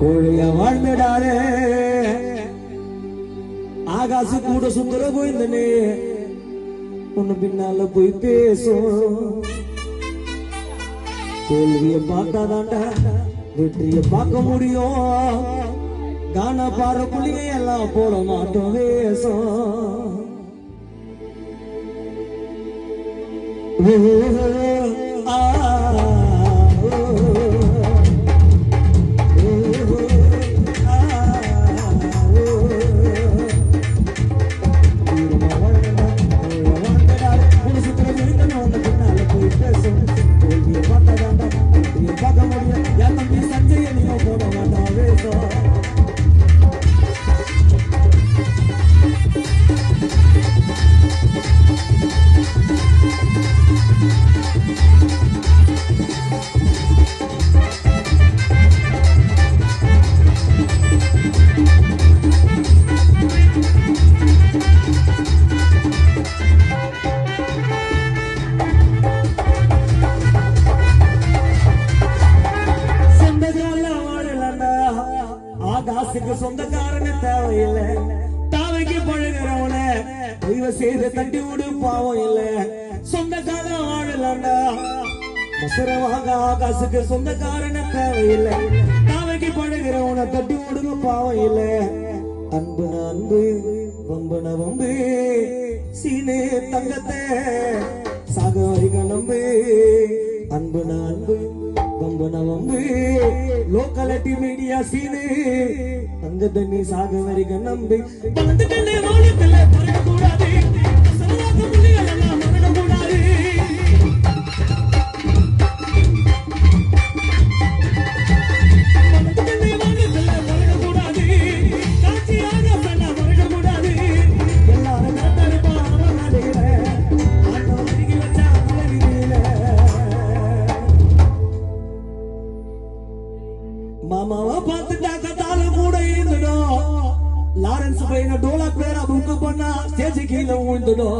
கோழிய வாழ்ந்துடாரே. ஆகாசு கூட சுந்தர போயிருந்தனே உன்னை பின்னால போய் பேசும். தோல்விய பார்த்தாதாண்டா வெற்றிய பார்க்க முடியும். கான பாரு புள்ளிங்க எல்லாம் போட மாட்டோம் வேஷம் காசுக்கு சொந்தக்காரன தேவையில்லை. தாவைக்கு பழகிறவன தெய்வ செய்து தட்டி விடு பாவம் இல்ல. சொந்தக்கால வாழலண்டா மசுரவாக ஆகாசுக்கு சொந்தக்காரன தேவையில்லை. தாவைக்கு பழகிறவன தட்டி விடுங்க பாவம் இல்ல. அன்பு அன்பு வம்புன வம்பு சீனே தங்கத்தை சாகரிக நம்பு அன்பு அன்பு. வம்பு வம்பு மீடியா சீது அங்க தண்ணி சாக வரைக்கும் நம்பி. வளர்ந்து கண்ணே வாழத்தில் మామా పత్తాకతాలు కూడా ఇందుడో లారెన్స్ పైన డోలా పేర బుక్కు పన్న స్టేజ్ కీలో ఉందుడో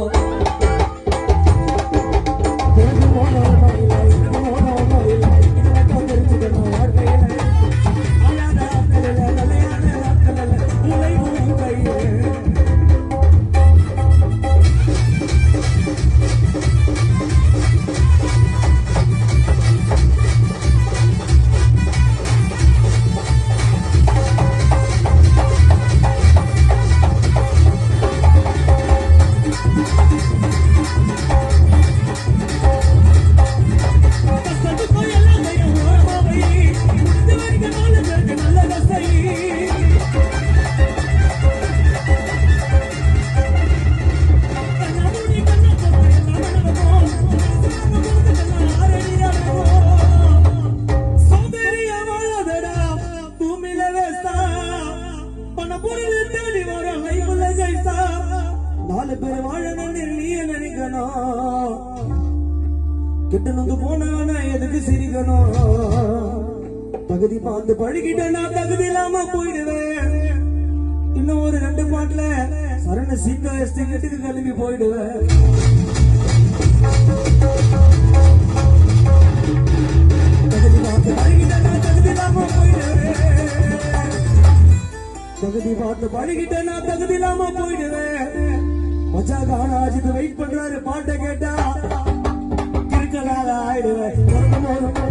நாலு பேர் வாழணும்னு நீயே நினைக்கணும் கிட்ட நொந்து போனவன எதுக்கு சிரிக்கணும் தகுதி பார்த்து பழகிட்டேன்னா தகுதி இல்லாம போயிடுவேன். இன்னும் ஒரு ரெண்டு பாட்டுல சரண சீக்கிரம் எஸ்டிக்கு கிளம்பி போயிடுவேன். தகுதி பார்த்து பழகிட்டேன்னா தகுதி இல்லாம போயிடுவேன். தகுதி பார்த்து பழகிட்டேன்னா தகுதி இல்லாம போயிடுவேன். மச்சா காணாஜிக்கு வெயிட் பண்றாரு பாட்டை கேட்டா. கிறுக்கலாக ஆயிடுவேன்.